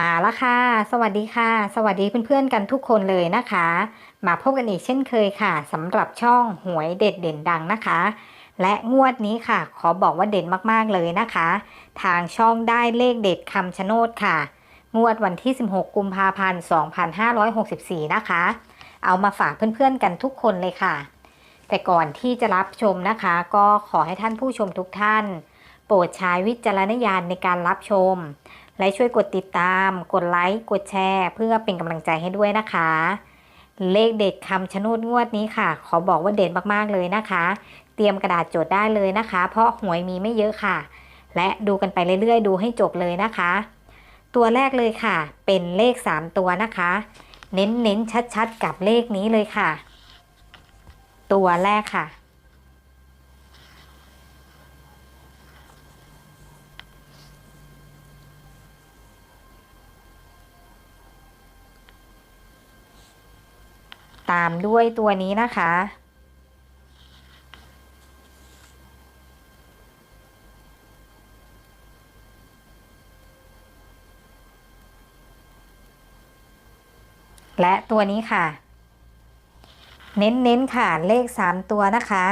มาแล้วค่ะ สวัสดีค่ะ สวัสดีเพื่อนๆกันทุกคนเลยนะคะ มาพบกันอีกเช่นเคยค่ะสำหรับช่องหวยเด็ดเด่นดังนะคะ และงวดนี้ค่ะ ขอบอกว่าเด่นมากๆเลยนะคะ ทางช่องได้เลขเด็ดคำชะโนดค่ะ งวดวันที่ 16 กุมภาพันธ์ 2564 นะคะ เอามาฝากเพื่อนๆกันทุกคนเลยค่ะ แต่ก่อนที่จะรับชมนะคะ ก็ขอให้ท่านผู้ชมทุกท่าน โปรดใช้วิจารณญาณในการรับชม และช่วยกดติดตาม กดไลค์ กดแชร์ เพื่อเป็นกำลังใจให้ด้วยนะคะ เลขเด็ดคำชะโนดงวดนี้ค่ะ ขอบอกว่าเด่นมากๆเลยนะคะ เตรียมกระดาษจดได้เลยนะคะ เพราะหวยมีไม่เยอะค่ะ และดูกันไปเรื่อยๆ ดูให้จบเลยนะคะ ตัวแรกเลยค่ะ เป็นเลข 3 ตัวนะคะ เน้นๆชัดๆ กับเลขนี้เลยค่ะ ตัวแรกค่ะ ตามด้วยตัวนี้นะคะ และตัวนี้ค่ะ เน้นๆค่ะเลข 3 ตัวนะคะ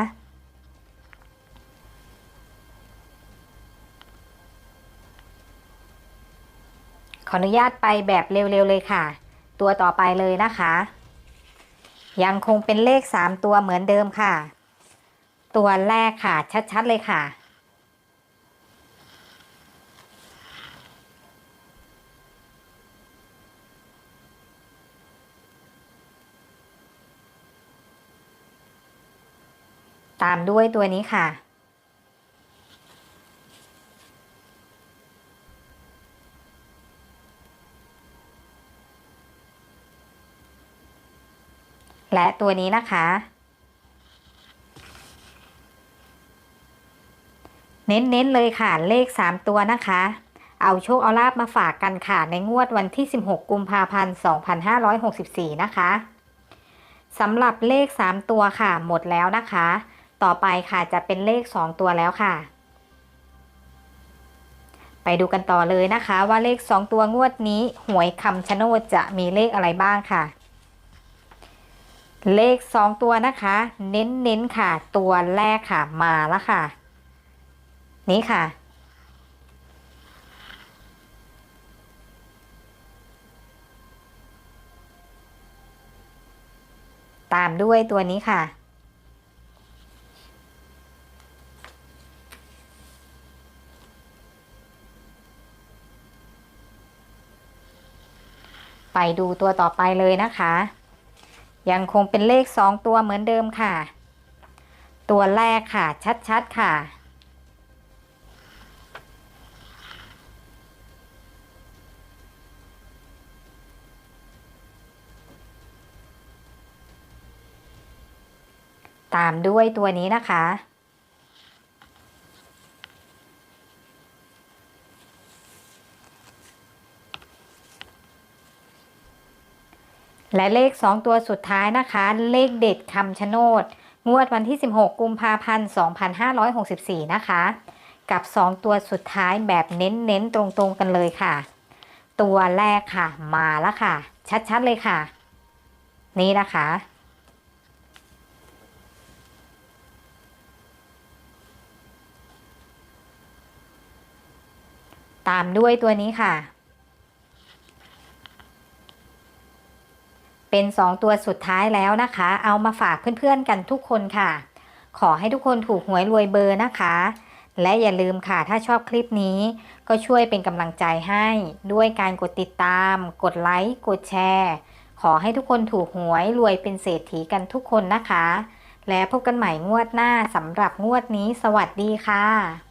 ขออนุญาตไปแบบเร็วๆเลยค่ะ ตัวต่อไปเลยนะคะ ยังคงเป็นเลข 3 ตัวเหมือนเดิมค่ะ ตัวแรกค่ะ ชัดๆเลยค่ะ ตามด้วยตัวนี้ค่ะ และตัวนี้นะคะ เน้นๆเลยค่ะเลข 3 ตัวนะคะ เอาโชคเอาลาบมาฝากกันค่ะในงวดวันที่ 16 กุมภาพันธ์ 2564 นะคะสำหรับเลข 3 ตัวค่ะ หมดแล้วนะคะ ต่อไปค่ะจะเป็นเลข 2 ตัวแล้วค่ะ ไปดูกันต่อเลยนะคะ ว่าเลข 2 ตัวงวดนี้ หวยคำชะโนดจะมีเลขอะไรบ้างค่ะ เลข 2 ตัวนะคะ เน้นๆค่ะ ตัวแรกค่ะมาแล้วค่ะ นี่ค่ะ ตามด้วยตัวนี้ค่ะ ไปดูตัวต่อไปเลยนะคะ ยังคงเป็นเลข 2 ตัวเหมือนเดิมค่ะ ตัวแรกค่ะ ชัดๆค่ะ ตามด้วยตัวนี้นะคะ และเลข 2 ตัวสุดท้ายนะคะ เลขเด็ดคำชะโนด งวดวันที่ 16 กุมภาพันธ์ 2564 นะคะ กับ 2 ตัวสุดท้ายแบบเน้นๆ ตรงๆ กันเลยค่ะ ตัวแรกค่ะ มาแล้วค่ะ ชัดๆ เลยค่ะ นี่นะคะตามด้วยตัวนี้ค่ะ เป็น 2 ตัวสุดท้ายแล้วนะคะ เอามาฝากเพื่อนๆกันทุกคนค่ะ ขอให้ทุกคนถูกหวยรวยเบอร์นะคะ และอย่าลืมค่ะถ้าชอบคลิปนี้ ก็ช่วยเป็นกำลังใจให้ด้วยการกดติดตาม กดไลค์กดแชร์ขอให้ทุกคนถูกหวยรวยเป็นเศรษฐีกันทุกคนนะคะ และพบกันใหม่งวดหน้าสำหรับงวดนี้ สวัสดีค่ะ